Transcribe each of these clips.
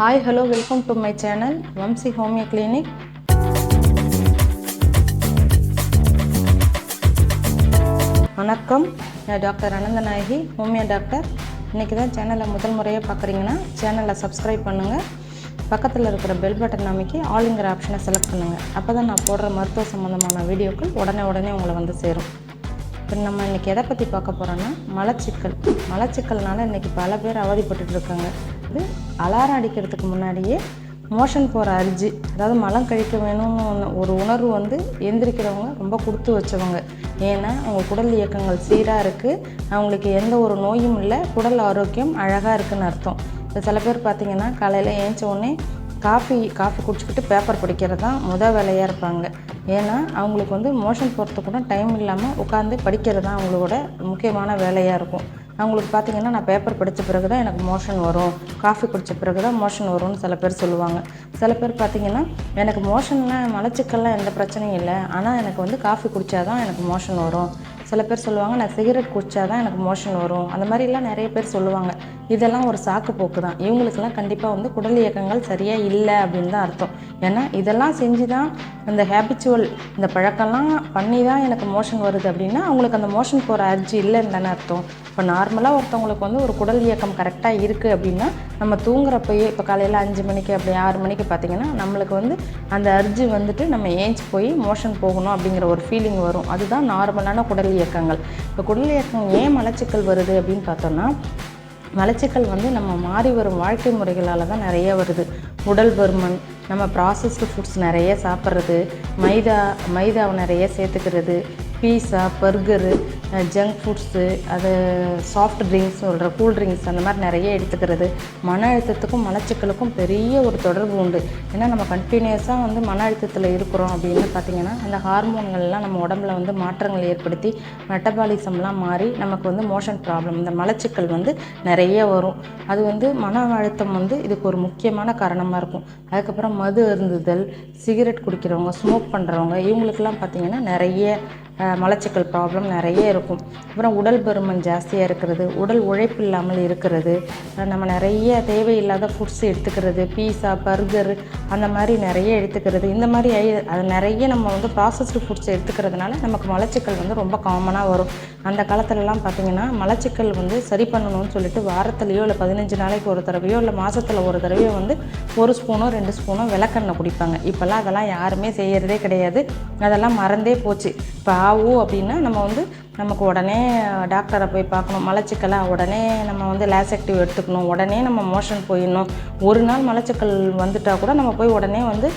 Hi hello welcome to my channel Vamshi homeo clinic வணக்கம். நான் doctor Ananthanayaki homeo doctor. இன்றைக்கி தான் சேனலை முதல் முறையாக பார்க்குறீங்கன்னா சேனலை சப்ஸ்கிரைப் பண்ணுங்கள் பக்கத்தில் இருக்கிற பெல் பட்டன் அமைக்கி ஆளுங்கிற ஆப்ஷனை செலக்ட் பண்ணுங்கள் அப்போ தான் நான் போடுற மருத்துவ சம்மந்தமான வீடியோக்கள் உடனே உடனே உங்களை வந்து சேரும். இப்போ நம்ம இன்றைக்கி எதை பற்றி பார்க்க போகிறோன்னா மலச்சிக்கல். மலச்சிக்கல்னால இன்றைக்கி பல பேர் அவதிப்பட்டுட்டு இருக்காங்க. வந்து அலாரம் அடிக்கிறதுக்கு முன்னாடியே மோஷன் போகிற அரிஜி அதாவது மலம் கழிக்க வேணும்னு ஒன்று ஒரு உணர்வு வந்து எந்திரிக்கிறவங்க ரொம்ப கொடுத்து வச்சவங்க. ஏன்னா அவங்க குடல் இயக்கங்கள் சீராக இருக்குது அவங்களுக்கு எந்த ஒரு நோயும் இல்லை. குடல் ஆரோக்கியம் அழகாக இருக்குன்னு அர்த்தம். இப்போ சில பேர் பார்த்தீங்கன்னா காலையில் ஏஞ்ச உடனே காஃபி காஃபி குடிச்சிக்கிட்டு பேப்பர் படிக்கிறது தான் முத வேலையாக இருப்பாங்க. ஏன்னா அவங்களுக்கு வந்து மோஷன் போகிறதுக்கு கூட டைம் இல்லாமல் உட்காந்து படிக்கிறது தான் அவங்களோட முக்கியமான வேலையாக இருக்கும். அவங்களுக்கு பார்த்திங்கன்னா நான் பேப்பர் படித்த பிறகு தான் எனக்கு மோஷன் வரும். காஃபி குடித்த பிறகு தான் மோஷன் வரும்னு சில பேர் சொல்லுவாங்க. சில பேர் பார்த்திங்கன்னா எனக்கு மோஷன்லாம் மலச்சிக்கல்லாம் எந்த பிரச்சனையும் இல்லை. ஆனால் எனக்கு வந்து காஃபி குடித்தா தான் எனக்கு மோஷன் வரும். சில பேர் சொல்லுவாங்க நான் சிகரெட் குடித்தா தான் எனக்கு மோஷன் வரும். அந்த மாதிரிலாம் நிறைய பேர் சொல்லுவாங்க. இதெல்லாம் ஒரு சாக்கு போக்கு தான் இவங்களுக்கெல்லாம் கண்டிப்பாக வந்து குடல் இயக்கங்கள் சரியாக இல்லை அப்படின்னு தான் அர்த்தம். ஏன்னா இதெல்லாம் செஞ்சு தான் இந்த ஹேபிச்சுவல் இந்த பழக்கம்லாம் பண்ணி தான் எனக்கு மோஷன் வருது அப்படின்னா அவங்களுக்கு அந்த மோஷன் போகிற அர்ஜி இல்லைன்னு தானே அர்த்தம். இப்போ நார்மலாக ஒருத்தவங்களுக்கு வந்து ஒரு குடல் இயக்கம் கரெக்டாக இருக்குது அப்படின்னா நம்ம தூங்குறப்பயே இப்போ காலையில் அஞ்சு மணிக்கு அப்படி ஆறு மணிக்கு பார்த்தீங்கன்னா நம்மளுக்கு வந்து அந்த அர்ஜி வந்துட்டு நம்ம ஏஞ்சி போய் மோஷன் போகணும் அப்படிங்கிற ஒரு ஃபீலிங் வரும். அதுதான் நார்மலான குடல் இயக்கங்கள். இப்போ குடல் இயக்கம் ஏன் மலச்சிக்கல் வருது அப்படின்னு பார்த்தோம்னா மலச்சிக்கல் வந்து நம்ம மாறி வரும் வாழ்க்கை முறைகளால் தான் நிறைய வருது. உடல் பருமன் நம்ம ப்ராசஸ்டு ஃபுட்ஸ் நிறைய சாப்பிட்றது மைதா மைதாவை நிறைய சேர்த்துக்கிறது பீஸா பர்கரு ஜங்க் ஃபுட்ஸு அது சாஃப்ட் ட்ரிங்க்ஸ் சொல்கிற கூல் ட்ரிங்க்ஸ் அந்த மாதிரி நிறைய எடுத்துக்கிறது. மன அழுத்தத்துக்கும் மலச்சிக்கலுக்கும் பெரிய ஒரு தொடர்பு உண்டு. ஏன்னா நம்ம கண்டினியூஸாக வந்து மன அழுத்தத்தில் இருக்கிறோம் அப்படின்னு பார்த்திங்கன்னா அந்த ஹார்மோன்கள்லாம் நம்ம உடம்புல வந்து மாற்றங்கள் ஏற்படுத்தி மெட்டபாலிசம்லாம் மாறி நமக்கு வந்து மோஷன் ப்ராப்ளம் இந்த மலச்சிக்கல் வந்து நிறைய வரும். அது வந்து மன அழுத்தம் வந்து இதுக்கு ஒரு முக்கியமான காரணமாக இருக்கும். அதுக்கப்புறம் மது அருந்துதல் சிகரெட் குடிக்கிறவங்க ஸ்மோக் பண்ணுறவங்க இவங்களுக்கெல்லாம் பார்த்திங்கன்னா நிறைய மலச்சிக்கல் ப்ராப்ளம் நிறைய இருக்கும். அப்புறம் உடல் பருமன் ஜாஸ்தியாக இருக்கிறது உடல் உழைப்பு இல்லாமல் இருக்கிறது நம்ம நிறைய தேவையில்லாத ஃபுட்ஸ் எடுத்துக்கிறது பீஸா பர்கர் அந்த மாதிரி நிறைய எடுத்துக்கிறது. இந்த மாதிரி ஐ- அது நிறைய நம்ம வந்து ப்ராசஸ்டு ஃபுட்ஸ் எடுத்துக்கிறதுனால நமக்கு மலச்சிக்கல் வந்து ரொம்ப காமனாக வரும். அந்த காலத்துலலாம் பார்த்திங்கன்னா மலச்சிக்கல் வந்து சரி பண்ணணும்னு சொல்லிட்டு வாரத்துலேயோ இல்லை பதினஞ்சு நாளைக்கு ஒரு தடவையோ இல்லை மாதத்தில் ஒரு தடவையோ வந்து ஒரு ஸ்பூனோ ரெண்டு ஸ்பூனோ விளக்கெண்ணெய் குடிப்பாங்க. இப்போல்லாம் அதெல்லாம் யாருமே செய்கிறதே கிடையாது. அதெல்லாம் மறந்தே போச்சு. இப்போ ஆவு அப்படின்னா நம்ம வந்து நமக்கு உடனே டாக்டரை போய் பார்க்கணும். மலச்சிக்கலாக உடனே நம்ம வந்து லேசக்டிவ் எடுத்துக்கணும். உடனே நம்ம மோஷன் போயிடணும். ஒரு நாள் மலச்சிக்கல் வந்துட்டா கூட நம்ம போய் உடனே வந்து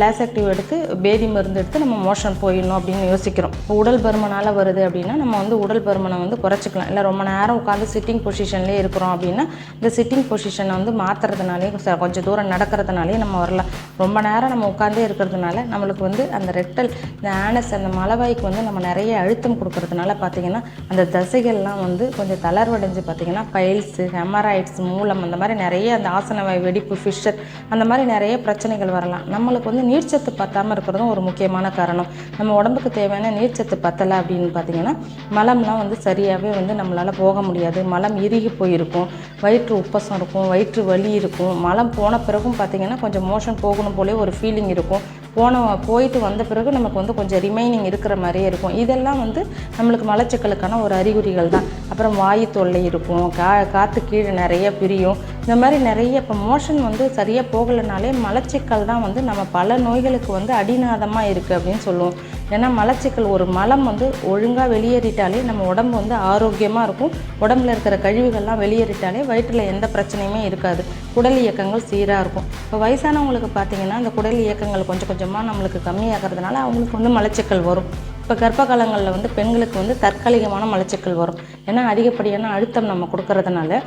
லேசக்டிவ் எடுத்து பேதி மருந்து எடுத்து நம்ம மோஷன் போயிடணும் அப்படின்னு யோசிக்கிறோம். இப்போ உடல் பருமனால் வருது அப்படின்னா நம்ம வந்து உடல் பருமனை வந்து குறைச்சிக்கலாம். இல்லை ரொம்ப நேரம் உட்காந்து சிட்டிங் பொசிஷன்லேயே இருக்கிறோம் அப்படின்னா இந்த சிட்டிங் பொசிஷனை வந்து மாற்றுறதுனாலே கொஞ்சம் தூரம் நடக்கிறதுனாலே நம்ம வரலாம். ரொம்ப நேரம் நம்ம உட்காந்தே இருக்கிறதுனால நம்மளுக்கு வந்து அந்த ரெட்டல் இந்த ஆனஸ் அந்த மலவாய்க்கு வந்து நம்ம நிறைய அழுத்தம் கொடுக்கறதுனால பார்த்திங்கன்னா அந்த தசைகள்லாம் வந்து கொஞ்சம் தளர்வடைஞ்சு பார்த்திங்கன்னா பைல்ஸு ஹெமராய்ட்ஸ் மூலம் அந்த மாதிரி நிறைய அந்த ஆசன வெடிப்பு ஃபிஷர் அந்த மாதிரி நிறைய பிரச்சனைகள் வரலாம். நம்மளுக்கு வந்து நீர்ச்சத்து பத்தாமல் இருக்கிறதும் ஒரு முக்கியமான காரணம். நம்ம உடம்புக்கு தேவையான நீர்ச்சத்து பத்தலை அப்படின்னு பார்த்தீங்கன்னா மலம்லாம் வந்து சரியாகவே வந்து நம்மளால் போக முடியாது. மலம் இறுகி போயிருக்கும். வயிற்று உப்பசம் இருக்கும். வயிற்று வலி இருக்கும். மலம் போன பிறகும் பார்த்தீங்கன்னா கொஞ்சம் மோஷன் போகணும் போலே ஒரு ஃபீலிங் இருக்கும். போன போயிட்டு வந்த பிறகு நமக்கு வந்து கொஞ்சம் ரிமைனிங் இருக்கிற மாதிரியே இருக்கும். இதெல்லாம் வந்து நம்மளுக்கு மலச்சிக்கலுக்கான ஒரு அறிகுறிகள் தான். அப்புறம் வாயு தொல்லை இருக்கும். கா காற்று கீழே நிறைய பிரியும். இந்த மாதிரி நிறைய இப்போ மோஷன் வந்து சரியாக போகலைனாலே மலச்சிக்கல் தான் வந்து நம்ம பல நோய்களுக்கு வந்து அடிநாதமாக இருக்குது அப்படின்னு சொல்லுவோம். ஏன்னா மலச்சிக்கல் ஒரு மலம் வந்து ஒழுங்காக வெளியேறிட்டாலே நம்ம உடம்பு வந்து ஆரோக்கியமாக இருக்கும். உடம்புல இருக்கிற கழிவுகள்லாம் வெளியேறிட்டாலே வயிற்றில் எந்த பிரச்சனையுமே இருக்காது. குடல் இயக்கங்கள் சீராக இருக்கும். இப்போ வயசானவங்களுக்கு பார்த்தீங்கன்னா அந்த குடல் இயக்கங்கள் கொஞ்சம் கொஞ்சமாக நம்மளுக்கு கம்மியாகிறதுனால அவங்களுக்கு வந்து மலச்சிக்கல் வரும். இப்போ கர்ப்ப காலங்களில் வந்து பெண்களுக்கு வந்து தற்காலிகமான மலச்சிக்கல் வரும். ஏன்னா அதிகப்படியான அழுத்தம் நம்ம கொடுக்கறதுனால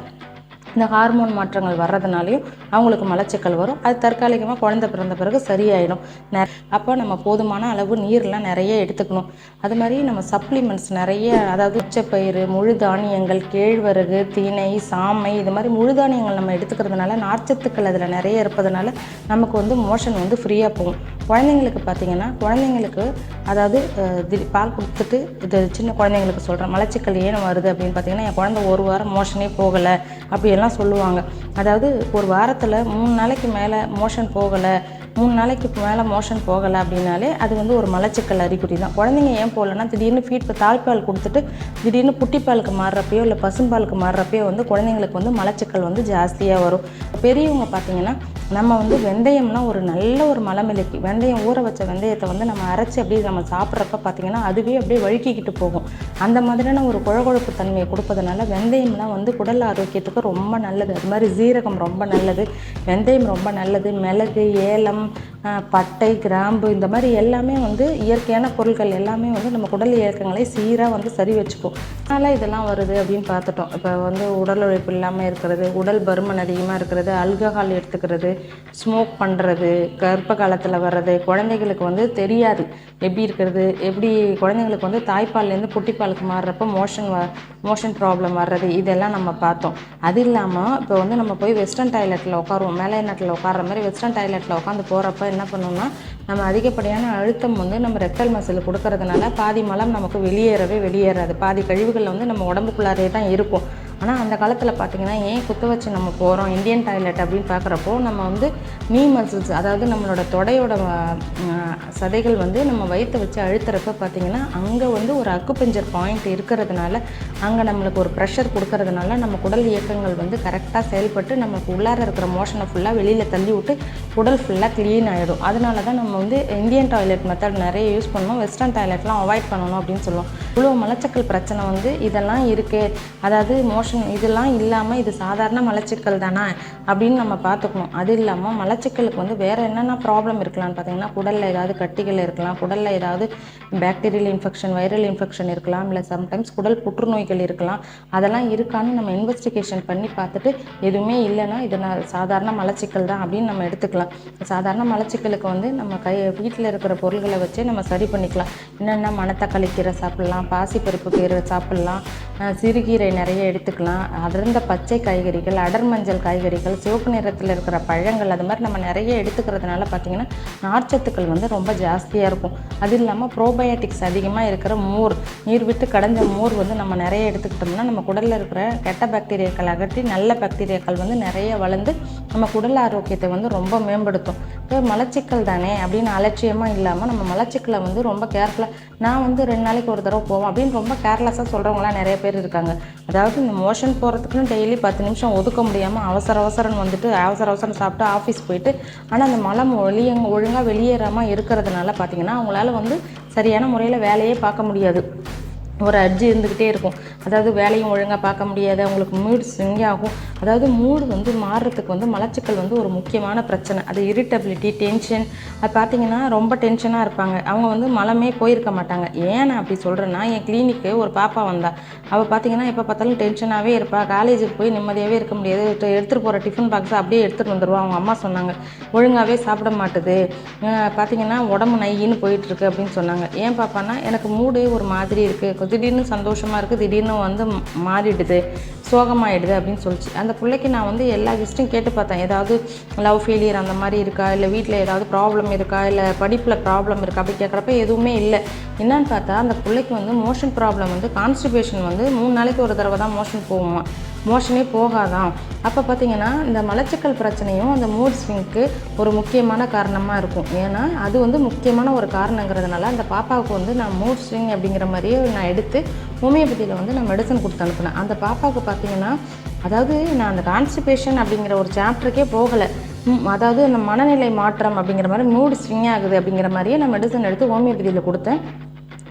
இந்த ஹார்மோன் மாற்றங்கள் வர்றதுனாலையும் அவங்களுக்கு மலச்சிக்கல் வரும். அது தற்காலிகமாக குழந்தை பிறந்த பிறகு சரியாயிடும். நெ அப்போ நம்ம போதுமான அளவு நீர்லாம் நிறைய எடுத்துக்கணும். அது மாதிரி நம்ம சப்ளிமெண்ட்ஸ் நிறைய அதாவது உச்சப்பயிறு முழு தானியங்கள் கேழ்வரகு திணை சாமை இது மாதிரி முழு தானியங்கள் நம்ம எடுத்துக்கிறதுனால நார்ச்சத்துக்கள் அதில் நிறைய இருப்பதனால நமக்கு வந்து மோஷன் வந்து ஃப்ரீயாக போகும். குழந்தைங்களுக்கு பார்த்திங்கன்னா குழந்தைங்களுக்கு அதாவது திடீர் பால் கொடுத்துட்டு இது சின்ன குழந்தைங்களுக்கு சொல்கிறேன் மலச்சிக்கல் ஏன் வருது அப்படின்னு பார்த்தீங்கன்னா என் குழந்தை ஒரு வாரம் மோஷனே போகலை. அப்படியெல்லாம் சொல்லுவாங்க. அதாவது ஒரு வாரத்தில் மூணு நாளைக்கு மேலே மோஷன் போகலை மூணு நாளைக்கு மேலே மோஷன் போகலை அப்படின்னாலே அது வந்து ஒரு மலச்சிக்கல் அறிகுறி தான். குழந்தைங்க ஏன் போகலன்னா திடீர்னு ஃபீட் தாய்ப்பால் கொடுத்துட்டு திடீர்னு புட்டிப்பாலுக்கு மாறுறப்பையோ இல்லை பசும்பாலுக்கு மாறுறப்பயோ வந்து குழந்தைங்களுக்கு வந்து மலச்சிக்கல் வந்து ஜாஸ்தியாக வரும். பெரியவங்க பார்த்தீங்கன்னா நம்ம வந்து வெந்தயம்னா ஒரு நல்ல ஒரு மலமிளக்கி வெந்தயம் ஊற வச்ச வெந்தயத்தை வந்து நம்ம அரைச்சி அப்படியே நம்ம சாப்பிட்றப்ப பார்த்தீங்கன்னா அதுவே அப்படியே வழுக்கிக்கிட்டு போகும். அந்த மாதிரியான ஒரு குழகுழப்பு தன்மையை கொடுப்பதனால வெந்தயம்லாம் வந்து குடல் ஆரோக்கியத்துக்கு ரொம்ப நல்லது. அது மாதிரி ஜீரகம் ரொம்ப நல்லது. வெந்தயம் ரொம்ப நல்லது. மிளகு ஏலம் பட்டை கிராம்பு இந்த மாதிரி எல்லாமே வந்து இயற்கையான பொருட்கள் எல்லாமே வந்து நம்ம உடல் இயக்கங்களை சீராக வந்து சரி வச்சுக்கும். அதனால் இதெல்லாம் வருது அப்படின்னு பார்த்துட்டோம். இப்போ வந்து உடல் உழைப்பு இல்லாமல் இருக்கிறது உடல் பருமன் அதிகமாக இருக்கிறது அல்கஹால் எடுத்துக்கிறது ஸ்மோக் பண்ணுறது கர்ப்ப காலத்தில் வர்றது குழந்தைகளுக்கு வந்து தெரியாது எப்படி இருக்கிறது எப்படி குழந்தைங்களுக்கு வந்து தாய்ப்பால்லேருந்து புட்டிப்பாலுக்கு மாறுறப்ப மோஷன் வ மோஷன் ப்ராப்ளம் வர்றது இதெல்லாம் நம்ம பார்த்தோம். அது இல்லாமல் இப்போ வந்து நம்ம போய் வெஸ்டர்ன் டாய்லெட்டில் உட்காருவோம். மேலே நாட்டில் உட்கார்ற மாதிரி வெஸ்டர்ன் டாய்லெட்டில் உட்காந்து போகிறப்ப என்ன பண்ணோம்னா நம்ம அதிகப்படியான அழுத்தம் வந்து நம்ம ரெக்டல் மசில் கொடுக்கறதுனால பாதி மலம் நமக்கு வெளியேறவே வெளியேறாது. பாதி கழிவுகள் வந்து நம்ம உடம்புக்குள்ளாரே தான் இருக்கும். ஆனால் அந்த காலத்தில் பார்த்தீங்கன்னா ஏன் குத்த வச்சு நம்ம போகிறோம் இந்தியன் டாய்லெட் அப்படின்னு பார்க்குறப்போ நம்ம வந்து நீ மசில்ஸ் அதாவது நம்மளோட தொடையோட சதைகள் வந்து நம்ம வயிற்றை வச்சு அழுத்துறப்ப பார்த்தீங்கன்னா அங்கே வந்து ஒரு அக்குப்பஞ்சர் பாயிண்ட் இருக்கிறதுனால அங்கே நம்மளுக்கு ஒரு ப்ரெஷர் கொடுக்கறதுனால நம்ம குடல் இயக்கங்கள் வந்து கரெக்டாக செயல்பட்டு நமக்கு உள்ளார இருக்கிற மோஷனை ஃபுல்லாக வெளியில் தள்ளி விட்டு உடல் ஃபுல்லாக க்ளீன் ஆகிடும் அதனால தான் நம்ம வந்து இந்தியன் டாய்லெட் மெத்தட் நிறைய யூஸ் பண்ணணும். வெஸ்டர்ன் டாய்லெட்லாம் அவாய்ட் பண்ணணும் அப்படின்னு சொல்லுவோம். இவ்வளோ மலச்சிக்கல் பிரச்சனை வந்து இதெல்லாம் இருக்குது அதாவது மோஷன் இதெல்லாம் இல்லாமல் இது சாதாரண மலச்சிக்கல் தானா அப்படின்னு நம்ம பார்த்துக்கணும். அது இல்லாமல் மலச்சிக்கலுக்கு வந்து வேறு என்னென்ன ப்ராப்ளம் இருக்கலாம்னு பார்த்தீங்கன்னா குடலில் ஏதாவது கட்டிகள் இருக்கலாம் குடலில் ஏதாவது பாக்டீரியல் இன்ஃபெக்ஷன் வைரல் இன்ஃபெக்ஷன் இருக்கலாம் இல்லை சம்டைம்ஸ் குடல் புற்றுநோய்கள் இருக்கலாம். அதெல்லாம் இருக்கான்னு நம்ம இன்வெஸ்டிகேஷன் பண்ணி பார்த்துட்டு எதுவுமே இல்லைன்னா இது நான் சாதாரண மலச்சிக்கல் தான் அப்படின்னு நம்ம எடுத்துக்கலாம். சாதாரண மலச்சிக்கலுக்கு வந்து நம்ம கை வீட்டில் இருக்கிற பொருள்களை வச்சே நம்ம சரி பண்ணிக்கலாம். என்னென்ன மனத்தை கீரை சாப்பிட்லாம் பாசிப்பருப்பு கீரை சாப்பிட்லாம். சிறுகீரை நிறைய எடுத்துக்கலாம். அடர்ந்த பச்சை காய்கறிகள் அடர் மஞ்சள் காய்கறிகள் சிவப்பு நிறத்தில் இருக்கிற பழங்கள் அது மாதிரி நம்ம நிறைய எடுத்துக்கிறதுனால பார்த்திங்கன்னா நார்ச்சத்துக்கள் வந்து ரொம்ப ஜாஸ்தியாக இருக்கும். அது இல்லாமல் ப்ரோபயோட்டிக்ஸ் அதிகமாக இருக்கிற மோர் நீர் விட்டு கடைஞ்ச மோர் வந்து நம்ம நிறைய எடுத்துக்கிட்டோம்னா நம்ம குடலில் இருக்கிற கெட்ட பாக்டீரியாக்கள் அகற்றி நல்ல பாக்டீரியாக்கள் வந்து நிறைய வளர்ந்து நம்ம குடல் ஆரோக்கியத்தை வந்து ரொம்ப மேம்படுத்தும். மலச்சிக்கல் தானே அப்படின்னு அலட்சியமாக இல்லாமல் நம்ம மலச்சிக்கலை வந்து ரொம்ப கேர்ஃபுல்லாக நான் வந்து ரெண்டு நாளைக்கு ஒரு தடவை போவோம் அப்படின்னு ரொம்ப கேர்லெஸ்ஸாக சொல்கிறவங்களாம் நிறைய பேர் இருக்காங்க. அதாவது இந்த மோஷன் போகிறதுக்குன்னு டெய்லி பத்து நிமிஷம் ஒதுக்க முடியாமல் அவசர அவசரம் வந்துட்டு அவசர அவசரம் சாப்பிட்டு ஆஃபீஸ் போயிட்டு ஆனால் அந்த மலம் வெளியே ஒழுங்காக வெளியேறாமல் இருக்கிறதுனால பார்த்தீங்கன்னா அவங்களால வந்து சரியான முறையில் வேலையே பார்க்க முடியாது. ஒரு அர்ஜி இருந்துக்கிட்டே இருக்கும். அதாவது வேலையும் ஒழுங்காக பார்க்க முடியாது அவங்களுக்கு மூடு ஸ்விங் ஆகும். அதாவது மூடு வந்து மாறுறதுக்கு வந்து மலச்சிக்கல் வந்து ஒரு முக்கியமான பிரச்சனை. அது இரிட்டபிலிட்டி டென்ஷன் அது பார்த்தீங்கன்னா ரொம்ப டென்ஷனாக இருப்பாங்க. அவங்க வந்து மலமே போயிருக்க மாட்டாங்க. ஏன் நான் அப்படி சொல்கிறேன்னா என் கிளினிக்கு ஒரு பாப்பா வந்தா. அவள் பார்த்தீங்கன்னா எப்போ பார்த்தாலும் டென்ஷனாகவே இருப்பாள் காலேஜுக்கு போய் நிம்மதியாகவே இருக்க முடியாது. எடுத்துகிட்டு போகிற டிஃபன் பாக்ஸை அப்படியே எடுத்துகிட்டு வந்துடுவா அவங்க அம்மா சொன்னாங்க ஒழுங்காகவே சாப்பிட மாட்டுது. பார்த்திங்கன்னா பார்த்தீங்கன்னா உடம்பு நையின்னு போயிட்டுருக்கு அப்படின்னு சொன்னாங்க. ஏன் பாப்பான்னா எனக்கு மூடே ஒரு மாதிரி இருக்குது திடீர்னு சந்தோஷமாக இருக்குது திடீர்னு வந்து மாறிடுது சோகமாயிடுது அப்படின்னு சொல்லிச்சு. அந்த பிள்ளைக்கு நான் வந்து எல்லா ஹிஸ்ட்ரியும் கேட்டு பார்த்தேன். ஏதாவது லவ் ஃபெயிலியர் அந்த மாதிரி இருக்கா? இல்லை வீட்டில் ஏதாவது ப்ராப்ளம் இருக்கா? இல்லை படிப்பில் ப்ராப்ளம் இருக்கா? அப்படி கேட்குறப்ப எதுவுமே இல்லை. என்னன்னு பார்த்தா அந்த பிள்ளைக்கு வந்து மோஷன் ப்ராப்ளம் வந்து கான்ஸ்டிபேஷன் வந்து மூணு நாளைக்கு ஒரு தடவை தான் மோஷன் போகுமா மோஷனே போகாதான் அப்போ பார்த்தீங்கன்னா இந்த மலச்சிக்கல் பிரச்சனையும் அந்த மூட் ஸ்விங்க்கு ஒரு முக்கியமான காரணமாக இருக்கும். ஏன்னா அது வந்து முக்கியமான ஒரு காரணங்கிறதுனால அந்த பாப்பாவுக்கு வந்து நான் மூட் ஸ்விங் அப்படிங்கிற மாதிரியே நான் எடுத்து ஹோமியோபதியில் வந்து நான் மெடிசன் கொடுத்து அனுப்பினேன். அந்த பாப்பாவுக்கு பார்த்தீங்கன்னா அதாவது நான் அந்த கான்ஸ்டிபேஷன் அப்படிங்கிற ஒரு சாப்டருக்கே போகலை. அதாவது அந்த மனநிலை மாற்றம் அப்படிங்கிற மாதிரி மூடு ஸ்விங் ஆகுது அப்படிங்கிற மாதிரியே நான் மெடிசன் எடுத்து ஹோமியோபதியில் கொடுத்தேன்.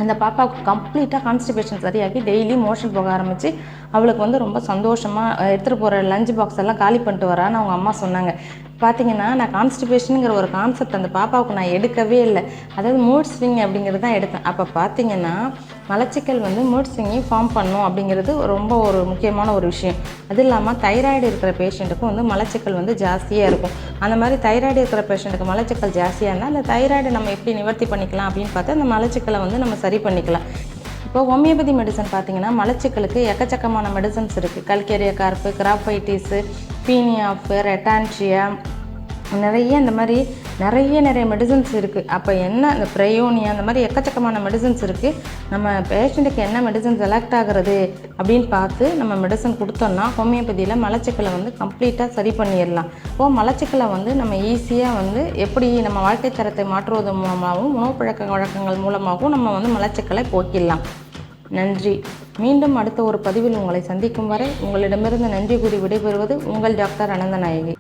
அந்த பாப்பாவுக்கு கம்ப்ளீட்டாக கான்ஸ்டிபேஷன் சரியாகி டெய்லி மோஷன் போக ஆரம்பித்து அவளுக்கு வந்து ரொம்ப சந்தோஷமாக எடுத்துகிட்டு போகிற லஞ்ச் பாக்ஸ் எல்லாம் காலி பண்ணிட்டு வரான்னு அவங்க அம்மா சொன்னாங்க. பார்த்தீங்கன்னா நான் கான்ஸ்டிபேஷனுங்கிற ஒரு கான்செப்ட் அந்த பாப்பாவுக்கு நான் எடுக்கவே இல்லை. அதாவது மூட் ஸ்விங் அப்படிங்கிறது தான் எடுத்தேன். அப்போ பார்த்தீங்கன்னா மலச்சிக்கல் வந்து மூட் ஸ்விங்கை ஃபார்ம் பண்ணும் அப்படிங்கிறது ரொம்ப ஒரு முக்கியமான ஒரு விஷயம். அது இல்லாமல் தைராய்டு இருக்கிற பேஷண்ட்டுக்கும் வந்து மலச்சிக்கல் வந்து ஜாஸ்தியாக இருக்கும். அந்த மாதிரி தைராய்டு இருக்கிற பேஷண்ட்டுக்கு மலச்சிக்கல் ஜாஸ்தியாக இருந்தால் அந்த தைராய்டு நம்ம எப்படி நிவர்த்தி பண்ணிக்கலாம் அப்படின்னு பார்த்தா அந்த மலச்சிக்கலை வந்து நம்ம சரி பண்ணிக்கலாம். இப்போ ஹோமியோபதி மெடிசன் பார்த்தீங்கன்னா மலச்சிக்கலுக்கு எக்கச்சக்கமான மெடிசன்ஸ் இருக்குது கல்கேரியா கார்ப்பு கிராஃபைட்டிஸு பீனியாஃபு ரெட்டான்ட்ரியா நிறைய இந்த மாதிரி நிறைய நிறைய மெடிசன்ஸ் இருக்குது அப்போ என்ன இந்த ப்ரையோனியா அந்த மாதிரி எக்கச்சக்கமான மெடிசன்ஸ் இருக்குது நம்ம பேஷண்ட்டுக்கு என்ன மெடிசன் செலக்ட் ஆகுறது அப்படின்னு பார்த்து நம்ம மெடிசன் கொடுத்தோம்னா ஹோமியோபதியில் மலச்சிக்கலை வந்து கம்ப்ளீட்டாக சரி பண்ணிடலாம். இப்போ மலச்சிக்கலை வந்து நம்ம ஈஸியாக வந்து எப்படி நம்ம வாழ்க்கை தரத்தை மாற்றுவது மூலமாகவும் உணவு பழக்க வழக்கங்கள் மூலமாகவும் நம்ம வந்து மலச்சிக்கலை போக்கிடலாம். நன்றி. மீண்டும் அடுத்த ஒரு பதிவில் உங்களை சந்திக்கும் வரை உங்களிடமிருந்து நன்றி கூறி விடைபெறுவது உங்கள் டாக்டர் அனந்தநாயகி.